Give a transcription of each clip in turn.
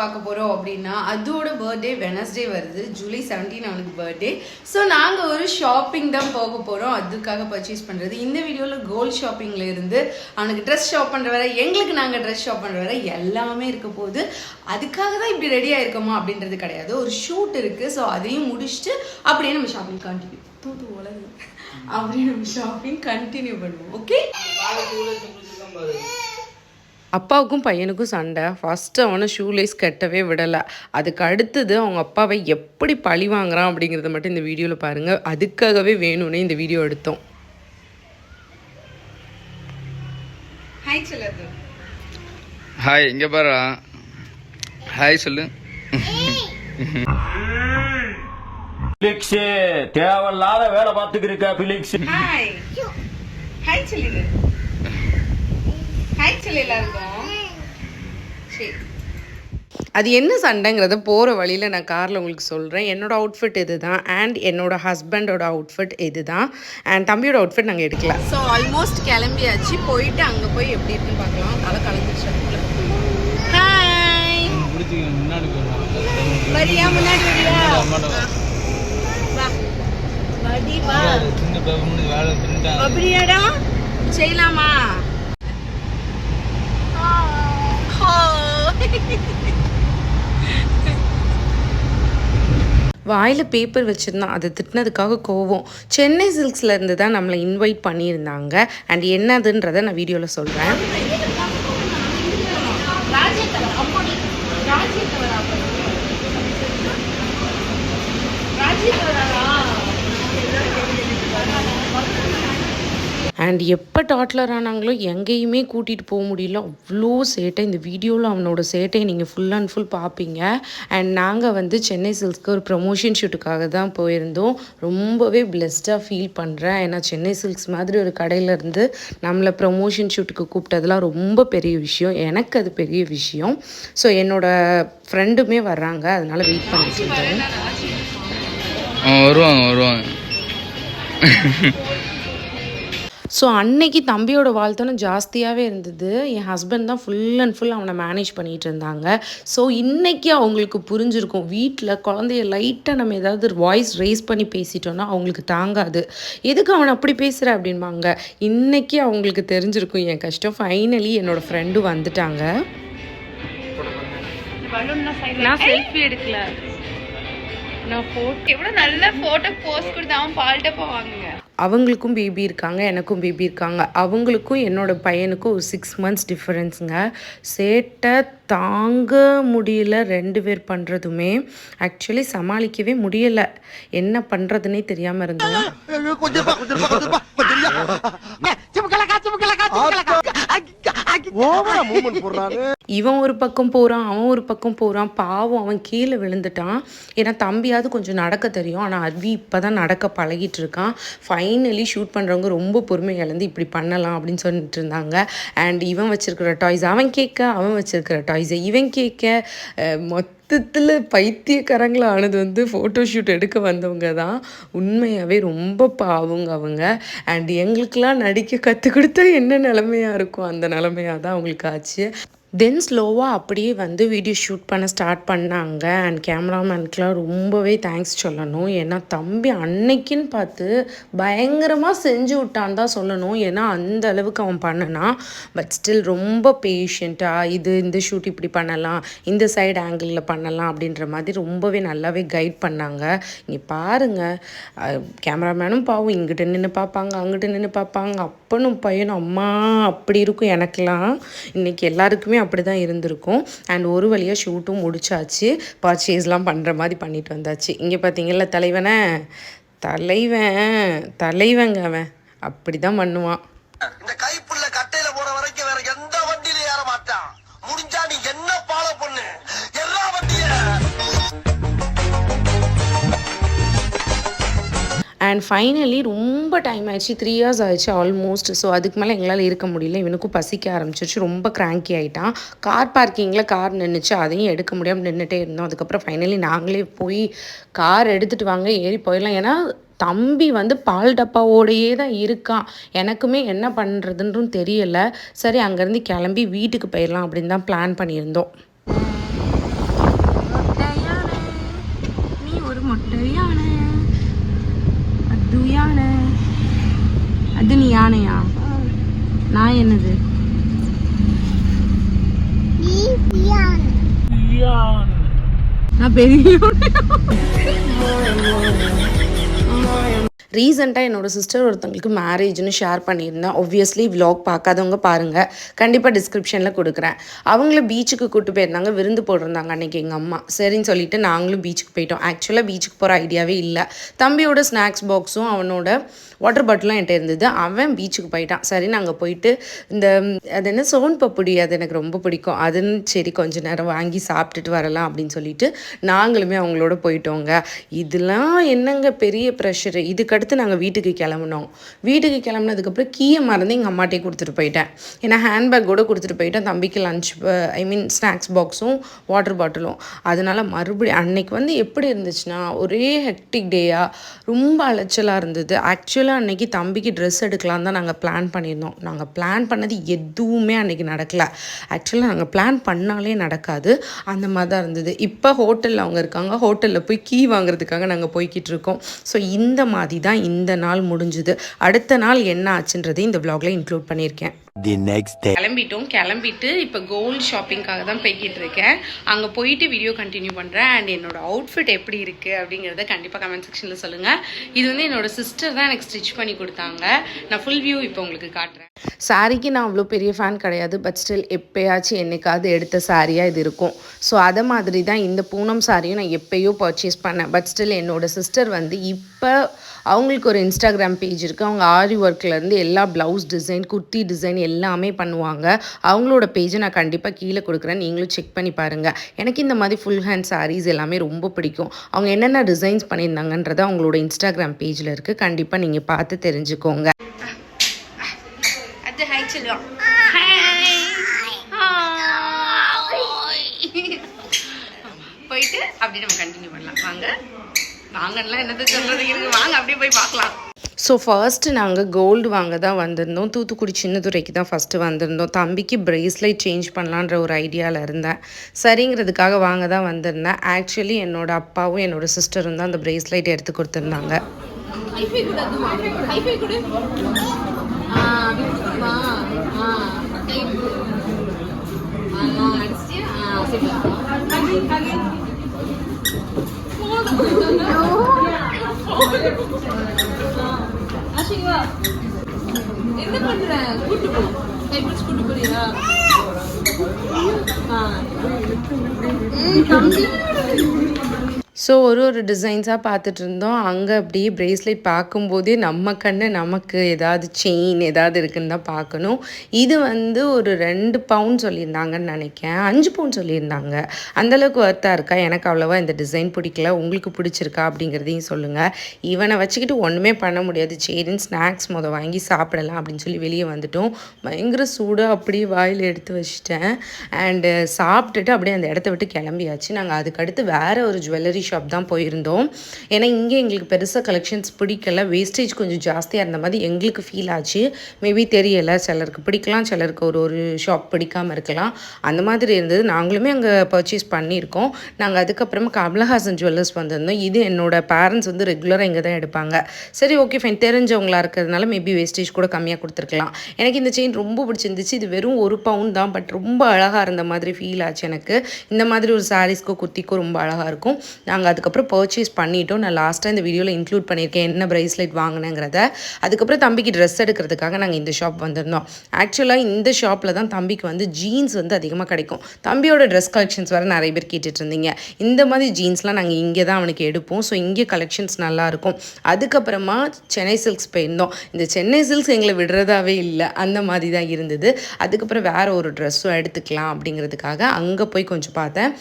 பார்க்க போகிறோம் அப்படின்னா அதோட பர்த்டே வெனஸ்டே வருது. ஜூலை 17 அவனுக்கு பர்த்டே ஸோ நாங்கள் ஒரு ஷாப்பிங் தான் போக போகிறோம் அதுக்காக பர்ச்சேஸ் பண்ணுறது இந்த வீடியோவில் கோல்ட் ஷாப்பிங்கில் இருந்து அவனுக்கு ட்ரெஸ் ஷாப் பண்ணுற வரை எங்களுக்கு நாங்கள் ட்ரெஸ் ஷாப் பண்ணுற வரை எல்லாமே இருக்க போகுது. அதுக்காக தான் இப்படி ரெடியாக இருக்கோமா அப்படின்றது கிடையாது. ஒரு ஷூட் இருக்குது ஸோ அதையும் முடிச்சுட்டு அப்படியே நம்ம ஷாப்பிங் கண்டினியூ தூது உலகம் அப்படியே நம்ம ஷாப்பிங் கண்டினியூ பண்ணுவோம். ஓகே அப்பாவுக்கும் பையனுக்கும் சண்டை. ஃபஸ்ட்டு அவனை ஷூலேஸ் கட்டவே விடலை. அதுக்கு அடுத்தது அவங்க அப்பாவை எப்படி பழி வாங்குறான் அப்படிங்கிறத மட்டும் இந்த வீடியோவில் பாருங்கள் அதுக்காகவே வேணும்னே இந்த வீடியோ எடுத்தோம். ஹாய் சொல்லது ஹாய் இங்க பாரு. ஹாய் சொல்லு. பிலிக்ஸ் தேவையில்லாத வேலை பார்த்துக்கிருக்க பிலிக்ஸ் ஹாய் ஹாய் சொல்லிடு ஹாய் சொல்லி எல்லாருக்கும் சரி. அது என்ன சண்டைங்கிறத போகிற வழியில் நான் காரில் உங்களுக்கு சொல்கிறேன் என்னோட அவுட்ஃபிட் இது தான் அண்ட் என்னோட ஹஸ்பண்டோட அவுட்ஃபிட் இது தான் அண்ட் தம்பியோட அவுட்ஃபிட் நாங்கள் எடுக்கல ஸோ ஆல்மோஸ்ட் கிளம்பியாச்சு. போயிட்டு அங்கே போய் எப்படி இருக்குன்னு பார்க்கலாம். தலை கலந்துருச்சு ஹாய் வரியா? முன்னாடி வரியா? வா. வடி வா. அப்படியாடா? செய்யலாமா? வாயில் பேப்பர் வச்சுருந்தான் அதை திட்டினதுக்காக கோவம். சென்னை சில்க்ஸில் இருந்து தான் நம்மளை இன்வைட் பண்ணியிருந்தாங்க. அண்ட் என்னதுன்றதை நான் வீடியோவில் சொல்கிறேன் அண்ட் எப்போ டாட்லர் ஆனாங்களோ எங்கேயுமே கூட்டிகிட்டு போக முடியல. அவ்வளோ சேட்டை. இந்த வீடியோவில் அவனோட சேட்டையை நீங்கள் ஃபுல் அண்ட் ஃபுல் பார்ப்பீங்க அண்ட் நாங்கள் வந்து சென்னை சில்க்ஸ்க்கு ஒரு ப்ரொமோஷன் ஷூட்டுக்காக தான் போயிருந்தோம். ரொம்பவே பிளெஸ்டாக ஃபீல் பண்ணுறேன் ஏன்னா சென்னை சில்க்ஸ் மாதிரி ஒரு கடையிலேருந்து நம்மளை ப்ரொமோஷன் ஷூட்டுக்கு கூப்பிட்டதெல்லாம் ரொம்ப பெரிய விஷயம். எனக்கு அது பெரிய விஷயம். ஸோ என்னோட ஃப்ரெண்டுமே வர்றாங்க. அதனால் வெயிட் பண்ணிட்டு இருந்தேன் வருவாங்க வருவாங்க. ஸோ அன்னைக்கு தம்பியோட வாழ்த்தனம் ஜாஸ்தியாகவே இருந்தது. என் ஹஸ்பண்ட் தான் ஃபுல் அண்ட் ஃபுல் அவனை மேனேஜ் பண்ணிகிட்டு இருந்தாங்க. ஸோ இன்றைக்கி அவங்களுக்கு புரிஞ்சிருக்கும். வீட்டில் குழந்தைய லைட்டாக நம்ம ஏதாவது வாய்ஸ் ரேஸ் பண்ணி பேசிட்டோன்னா அவங்களுக்கு தாங்காது. எதுக்கு அவன் அப்படி பேசுகிற அப்படின்பாங்க இன்றைக்கி அவங்களுக்கு தெரிஞ்சிருக்கும். என் கஷ்டம் ஃபைனலி என்னோடய ஃப்ரெண்டு வந்துட்டாங்க. நான் செல்ஃபி எடுக்கல. நான் ஃபோட்டோ எவ்வளோ நல்ல ஃபோட்டோ போஸ்ட் கொடுத்து அவன் பால்ட்ட போவாங்க. அவங்களுக்கும் பேபி இருக்காங்க எனக்கும் பேபி இருக்காங்க. அவங்களுக்கும் என்னோட பையனுக்கும் ஒரு சிக்ஸ் மந்த்ஸ் டிஃப்ரென்ஸுங்க சேட்டை தாங்க முடியல ரெண்டு பேர் பண்ணுறதுமே ஆக்சுவலி சமாளிக்கவே முடியலை. என்ன பண்ணுறதுனே தெரியாமல் இருந்தாங்க ஓவரா போடுறாரு இவன் ஒரு பக்கம் போகிறான் அவன் ஒரு பக்கம் போகிறான் பாவம் அவன் கீழே விழுந்துட்டான். ஏன்னா தம்பியாவது கொஞ்சம் நடக்க தெரியும். ஆனால் அர்வி இப்போ தான் நடக்க பழகிட்டு இருக்கான் ஃபைனலி ஷூட் பண்ணுறவங்க ரொம்ப பொறுமை இழந்து இப்படி பண்ணலாம் அப்படின்னு சொல்லிட்டு இருந்தாங்க. அண்ட் இவன் வச்சிருக்கிற டாய்ஸ் அவன் கேட்க அவன் வச்சிருக்கிற டாய்ஸை இவன் கேட்க மொத்த மொத்தத்தில் பைத்தியக்காரங்களை ஆனது வந்து ஃபோட்டோ ஷூட் எடுக்க வந்தவங்க தான் உண்மையாகவே ரொம்ப பாவங்க அவங்க. அண்ட் எங்களுக்கெல்லாம் நடிக்க கற்றுக் கொடுத்தா என்ன நிலமையாக இருக்கும்? அந்த நிலமையாக தான் அவங்களுக்கு ஆச்சு. தென் ஸ்லோவாக அப்படியே வந்து வீடியோ ஷூட் பண்ண ஸ்டார்ட் பண்ணாங்க. அண்ட் கேமராமேனுக்குலாம் ரொம்பவே தேங்க்ஸ் சொல்லணும். ஏன்னா தம்பி அன்னைக்குன்னு பார்த்து பயங்கரமாக செஞ்சு விட்டான் தான் சொல்லணும். ஏன்னா அந்த அளவுக்கு அவன் பண்ணனான் பட் ஸ்டில் ரொம்ப பேஷண்ட்டாக இது இந்த ஷூட் இப்படி பண்ணலாம். இந்த சைடு ஆங்கிளில் பண்ணலாம் அப்படின்ற மாதிரி ரொம்பவே நல்லாவே கைட் பண்ணாங்க. இங்கே பாருங்கள் கேமராமேனும் பாவம் இங்கிட்ட நின்று பார்ப்பாங்க அங்கிட்ட நின்று பார்ப்பாங்க. அப்பனும் பையனும் அம்மா அப்படி இருக்கும் எனக்கெல்லாம். இன்றைக்கி எல்லாருக்குமே அப்படி தான் இருந்திருக்கும். அண்ட் ஒரு வழியாக ஷூட்டும் முடிச்சாச்சு. பர்ச்சேஸ்லாம் பண்ணுற மாதிரி பண்ணிட்டு வந்தாச்சு. இங்கே பார்த்தீங்கல்ல தலைவனை தலைவன் தலைவங்க அவன். அப்படி தான் பண்ணுவான் அண்ட் ஃபைனலி ரொம்ப டைம் ஆயிடுச்சு. த்ரீ இயர்ஸ் ஆயிடுச்சு ஆல்மோஸ்ட் ஸோ அதுக்கு மேலே எங்களால் இருக்க முடியல. இவனுக்கும் பசிக்க ஆரம்பிச்சிருச்சு. ரொம்ப கிராங்கி ஆகிட்டான் கார் பார்க்கிங்கில் கார் நின்றுச்சு அதையும் எடுக்க முடியாமல் நின்றுட்டே இருந்தோம். அதுக்கப்புறம் ஃபைனலி நாங்களே போய் கார் எடுத்துகிட்டு வாங்க ஏறி போயிடலாம். ஏன்னா தம்பி வந்து பால் டப்பாவோடையே தான் இருக்கான். எனக்குமே என்ன பண்ணுறதுன்றும் தெரியல. சரி அங்கேருந்து கிளம்பி வீட்டுக்கு போயிடலாம் அப்படின்னு தான் பிளான் பண்ணியிருந்தோம். யானையா? நான் என்னது? நான் பெரிய ரீசெண்டாக என்னோடய சிஸ்டர் ஒருத்தவங்களுக்கு மேரேஜ்னு ஷேர் பண்ணியிருந்தேன். ஒப்வியஸ்லி vlog பார்க்காதவங்க பாருங்கள் கண்டிப்பாக டிஸ்கிரிப்ஷனில் கொடுக்குறேன். அவங்கள பீச்சுக்கு கூட்டு போயிருந்தாங்க. விருந்து போட்டிருந்தாங்க அன்றைக்கி எங்கள் அம்மா. சரின்னு சொல்லிட்டு நாங்களும் பீச்சுக்கு போயிட்டோம். ஆக்சுவலாக பீச்சுக்கு போகிற ஐடியாவே இல்லை. தம்பியோட ஸ்நாக்ஸ் பாக்ஸும் அவனோட வாட்டர் பாட்டிலும் என்கிட்ட இருந்தது. அவன் பீச்சுக்கு போயிட்டான். சரி நாங்கள் போயிட்டு இந்த அது என்ன சோன் பப்புடி அது எனக்கு ரொம்ப பிடிக்கும். அதுன்னு சரி கொஞ்ச நேரம் வாங்கி சாப்பிட்டுட்டு வரலாம் அப்படின்னு சொல்லிட்டு நாங்களுமே அவங்களோட போயிட்டோங்க. இதெல்லாம் என்னங்க பெரிய ப்ரெஷரு இதுக்கடுத்து நாங்கள் வீட்டுக்கு கிளம்புனோம். வீட்டுக்கு கிளம்புனதுக்கப்புறம் கீயை மறந்து எங்கள் அம்மாட்டே கொடுத்துட்டு போயிட்டேன். ஏன்னா ஹேண்ட்பேக் கூட கொடுத்துட்டு போயிட்டேன் தம்பிக்கு லஞ்ச் ஐ மீன் ஸ்நாக்ஸ் பாக்ஸும் வாட்டர் பாட்டிலும் அதனால மறுபடியும் அன்னைக்கு வந்து எப்படி இருந்துச்சுன்னா ஒரே ஹெக்டிக் டேயாக ரொம்ப அலைச்சலாக இருந்தது. ஆக்சுவலாக அன்னைக்கு தம்பிக்கு ட்ரெஸ் எடுக்கலாம் தான் நாங்கள் பிளான் பண்ணியிருந்தோம். நாங்கள் பிளான் பண்ணது எதுவுமே அன்னைக்கு நடக்கல. ஆக்சுவலாக நாங்கள் பிளான் பண்ணாலே நடக்காது. அந்த மாதிரி தான் இருந்தது. இப்போ ஹோட்டலில் அவங்க இருக்காங்க. ஹோட்டலில் போய் கீ வாங்குறதுக்காக நாங்கள் போய்கிட்டு இருக்கோம். ஸோ இந்த மாதிரி தான் இந்த நாள் முடிஞ்சுது. அடுத்த நாள் என்ன ஆச்சுன்றதை இந்த vlogல இன்க்ளூட் பண்ணியிருக்கேன். தி நெக்ஸ்ட் டே கிளம்பிட்டோம். கிளம்பிட்டு இப்போ கோல்டு ஷாப்பிங்காக தான் போய்கிட்டு இருக்கேன் அங்கே போயிட்டு வீடியோ கண்டினியூ பண்ணுறேன் அண்ட் என்னோட அவுட்ஃபிட் எப்படி இருக்குது அப்படிங்கிறத கண்டிப்பாக கமெண்ட் செக்ஷனில் சொல்லுங்கள் இது வந்து என்னோட சிஸ்டர் தான் எனக்கு ஸ்டிச் பண்ணி கொடுத்தாங்க. நான் ஃபுல் வியூ இப்போ உங்களுக்கு காட்டுறேன். சாரிக்கு நான் அவ்வளோ பெரிய ஃபேன் கிடையாது. பட் ஸ்டில் எப்பயாச்சும் என்னைக்காவது எடுத்த சாரியாக இது இருக்கும். ஸோ அதை மாதிரி தான் இந்த பூனம் சாரியும் நான் எப்பயோ பர்ச்சேஸ் பண்ணேன். பட் ஸ்டில் என்னோட சிஸ்டர் வந்து இப்போ அவங்களுக்கு ஒரு இன்ஸ்டாகிராம் பேஜ் இருக்குது அவங்க ஆரி ஒர்க்லேருந்து எல்லா ப்ளவுஸ் டிசைன் குர்த்தி டிசைன் எல்லாமே பண்ணுவாங்க. அவங்களோட பேஜை நான் கண்டிப்பாக கீழே கொடுக்குறேன். நீங்களும் செக் பண்ணி பாருங்கள் எனக்கு இந்த மாதிரி ஃபுல் ஹேண்ட் sarees எல்லாமே ரொம்ப பிடிக்கும். அவங்க என்னென்ன டிசைன்ஸ் பண்ணியிருந்தாங்கன்றது அவங்களோட இன்ஸ்டாகிராம் பேஜில் இருக்குது கண்டிப்பாக நீங்கள் பார்த்து தெரிஞ்சுக்கோங்க. அது ஹாய் சொல்லுவான் போயிட்டு அப்படியே நம்ம கண்டினியூ பண்ணலாம். வாங்க. வாங்கலாம் என்னது சொல்றது? இருக்கு வாங்க அப்படியே போய் பார்க்கலாம். ஸோ ஃபர்ஸ்ட்டு நாங்கள் கோல்டு வாங்க தான் வந்திருந்தோம். தூத்துக்குடி சின்னதுரைக்கு தான் ஃபஸ்ட்டு வந்திருந்தோம். தம்பிக்கு ப்ரேஸ்லைட் சேஞ்ச் பண்ணலான்ற ஒரு ஐடியாவில் இருந்தேன். சரிங்கிறதுக்காக வாங்க தான் வந்திருந்தேன். ஆக்சுவலி என்னோட அப்பாவும் என்னோட சிஸ்டரும் தான் அந்த ப்ரேஸ்லைட் எடுத்து கொடுத்துருந்தாங்க. ஹைஃபை கூட ஹைஃபை கூட? ஆ அப்படி கொடுக்கணுமா ஆ ஆ அடிச்சிட்டியா ஆ சரி ஹகி ஹகி ஆஷிவா என்ன பண்ற கூட்டு போ கை பிடிச்சு கூட்டு போறியா தம்பி. ஸோ ஒரு ஒரு டிசைன்ஸாக பார்த்துட்டு இருந்தோம். அங்கே அப்படியே ப்ரேஸ்லெட் பார்க்கும்போதே நம்ம கண்ணு நமக்கு ஏதாவது செயின் ஏதாவது இருக்குன்னு தான் பார்க்கணும். இது வந்து ஒரு ரெண்டு பவுண்ட் சொல்லியிருந்தாங்கன்னு நினைக்கேன் அஞ்சு பவுண்ட் சொல்லியிருந்தாங்க. அந்தளவுக்கு ஒர்த்தாக இருக்கா? எனக்கு அவ்வளோவா இந்த டிசைன் பிடிக்கல. உங்களுக்கு பிடிச்சிருக்கா? அப்படிங்கிறதையும் சொல்லுங்கள் இவனை வச்சுக்கிட்டு ஒன்றுமே பண்ண முடியாது. சரின்னு ஸ்நாக்ஸ் முத வாங்கி சாப்பிடலாம் அப்படின்னு சொல்லி வெளியே வந்துட்டோம். பயங்கர சூடாக அப்படியே வாயில் எடுத்து வச்சிட்டேன். அண்டு சாப்பிட்டுட்டு அப்படியே அந்த இடத்த விட்டு கிளம்பியாச்சு. நாங்கள் அதுக்கடுத்து வேறு ஒரு ஜுவல்லரி ஷாப் தான் போயிருந்தோம். ஏன்னா இங்கே எங்களுக்கு பெருசாக கலெக்ஷன்ஸ் பிடிக்கல. வேஸ்டேஜ் கொஞ்சம் ஜாஸ்தியாக இருந்த மாதிரி எங்களுக்கு ஃபீல் ஆச்சு. மேபி தெரியலை. சிலருக்கு பிடிக்கலாம் சிலருக்கு ஒரு ஒரு ஷாப் பிடிக்காமல் இருக்கலாம். அந்த மாதிரி இருந்தது. நாங்களுமே அங்கே பர்ச்சேஸ் பண்ணியிருக்கோம். நாங்கள் அதுக்கப்புறமா கமலஹாசன் ஜுவல்லர்ஸ் வந்திருந்தோம். இது என்னோட பேரண்ட்ஸ் வந்து ரெகுலராக இங்கே தான் எடுப்பாங்க. சரி ஓகே ஃபைன் தெரிஞ்சவங்களாக இருக்கிறதுனால மேபி வேஸ்டேஜ் கூட கம்மியாக கொடுத்துருக்கலாம். எனக்கு இந்த செயின் ரொம்ப பிடிச்சிருந்துச்சு. இது வெறும் ஒரு பவுன் தான். பட் ரொம்ப அழகாக இருந்த மாதிரி ஃபீல் ஆச்சு எனக்கு. இந்த மாதிரி ஒரு சாரீஸ்க்கோ குர்த்திக்கோ ரொம்ப அழகாக இருக்கும். நாங்கள் நாங்கள் அதுக்கப்புறம் பர்ச்சேஸ் பண்ணிட்டோம். நான் லாஸ்ட்டாக இந்த வீடியோவில் இன்க்ளூட் பண்ணியிருக்கேன். என்ன ப்ரைஸ்லெட் வாங்கினேங்கிறத. அதுக்கப்புறம் தம்பிக்கு ட்ரெஸ் எடுக்கிறதுக்காக நாங்கள் இந்த ஷாப் வந்திருந்தோம். ஆக்சுவலாக இந்த ஷாப்பில் தான் தம்பிக்கு வந்து ஜீன்ஸ் வந்து அதிகமாக கிடைக்கும். தம்பியோட ட்ரெஸ் கலெக்ஷன்ஸ் வர நிறைய பேர் கேட்டுட்டு இருந்தீங்க இந்த மாதிரி ஜீன்ஸ்லாம் நாங்கள் இங்கே தான் அவனுக்கு எடுப்போம். ஸோ இங்கே கலெக்ஷன்ஸ் நல்லாயிருக்கும் அதுக்கப்புறமா சென்னை சில்க்ஸ் போயிருந்தோம். இந்த சென்னை சில்க்ஸ் எங்களை விடுறதாவே இல்லை. அந்த மாதிரி தான் இருந்தது. அதுக்கப்புறம் வேறு ஒரு ட்ரெஸ்ஸும் எடுத்துக்கலாம் அப்படிங்கிறதுக்காக அங்கே போய் கொஞ்சம் பார்த்தேன்.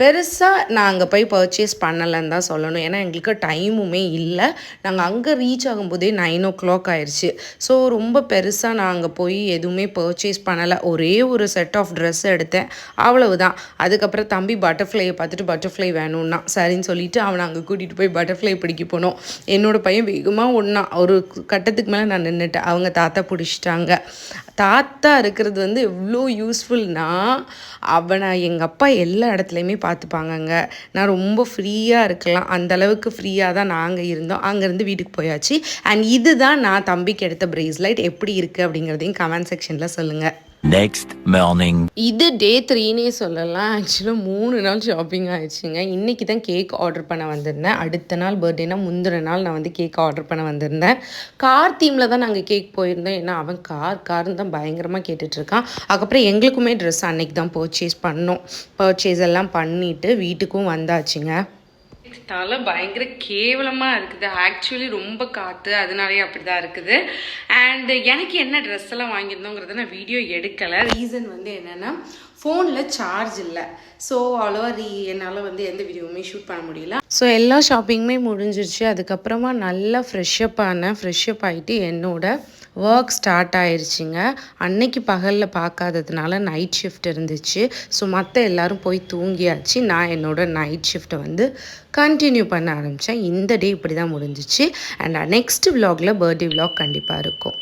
பெருசாக நான் அங்கே போய் பர்ச்சேஸ் பண்ணலைன்னு தான் சொல்லணும். ஏன்னா எங்களுக்கு டைமுமே இல்லை. நாங்கள் அங்கே ரீச் ஆகும்போதே நைன் ஓ கிளாக் ஆயிடுச்சு ஸோ ரொம்ப பெருசாக நான் அங்கே போய் எதுவுமே பர்ச்சேஸ் பண்ணலை. ஒரே ஒரு செட் ஆஃப் ட்ரெஸ் எடுத்தேன். அவ்வளவுதான். அதுக்கப்புறம் தம்பி பட்டர்ஃப்ளையை பார்த்துட்டு பட்டர்ஃப்ளை வேணும்னா சரின்னு சொல்லிட்டு அவனை அங்கே கூட்டிகிட்டு போய் பட்டர்ஃப்ளை பிடிக்க போனோம். என்னோடய பையன் வேகமாக ஒன்றா ஒரு கட்டத்துக்கு மேலே நான் நின்றுட்டேன் அவங்க தாத்தா பிடிச்சிட்டாங்க. தாத்தா இருக்கிறது வந்து எவ்வளோ யூஸ்ஃபுல்னா அவனை எங்கள் அப்பா எல்லா இடத்துலையுமே பார்த்துப்பாங்கங்க. நான் ரொம்ப ஃப்ரீயாக இருக்கலாம். அந்த அளவுக்கு ஃப்ரீயாக தான் நாங்கள் இருந்தோம். அங்கேருந்து வீட்டுக்கு போயாச்சு. அண்ட் இதுதான் நான் தம்பிக்கு எடுத்த பிரேஸ்லைட் எப்படி இருக்குது அப்படிங்கிறதையும் கமெண்ட் செக்ஷனில் சொல்லுங்கள் நெக்ஸ்ட் மார்னிங் இது டே த்ரீனே சொல்லலாம். ஆக்சுவலாக மூணு நாள் ஷாப்பிங் ஆயிடுச்சுங்க. இன்றைக்கி தான் கேக் ஆர்டர் பண்ண வந்திருந்தேன். அடுத்த நாள் பர்த்டேனா முந்தின நாள் நான் வந்து கேக் ஆர்டர் பண்ண வந்திருந்தேன். கார் தீமில் தான் நாங்கள் கேக் போயிருந்தோம். ஏன்னா அவன் கார் கார்னு தான் பயங்கரமாக கேட்டுட்ருக்கான் அதுக்கப்புறம் எங்களுக்குமே ட்ரெஸ் அன்னைக்கு தான் பர்ச்சேஸ் பண்ணோம். பர்ச்சேஸ் எல்லாம் பண்ணிவிட்டு வீட்டுக்கும் வந்தாச்சுங்க. தலை பயங்கர கேவலமாக இருக்குது. ஆக்சுவலி ரொம்ப காற்று அதனாலேயே அப்படி தான் இருக்குது. அண்ட் எனக்கு என்ன ட்ரெஸ் எல்லாம் வாங்கியிருந்தோங்கிறத நான் வீடியோ எடுக்கலை. ரீசன் வந்து என்னென்னா ஃபோனில் சார்ஜ் இல்லை. ஸோ அவ்வளோவா ரீ என்னால் வந்து எந்த வீடியோவுமே ஷூட் பண்ண முடியல. ஸோ எல்லா ஷாப்பிங்குமே முடிஞ்சிருச்சு. அதுக்கப்புறமா நல்லா ஃப்ரெஷ்அப் ஆனேன் ஃப்ரெஷ்அப் ஆகிட்டு என்னோட ஒர்க் ஸ்டார்ட் ஆயிருச்சுங்க. அன்னைக்கு பகலில் பார்க்காததுனால நைட் ஷிஃப்ட் இருந்துச்சு. ஸோ மற்ற எல்லோரும் போய் தூங்கியாச்சு. நான் என்னோடய நைட் ஷிஃப்ட்டை வந்து கண்டினியூ பண்ண ஆரம்பித்தேன் இந்த டே இப்படி தான் முடிஞ்சிச்சு. அண்ட் நெக்ஸ்ட் vlogல பர்த்டே vlog கண்டிப்பாக இருக்கும்.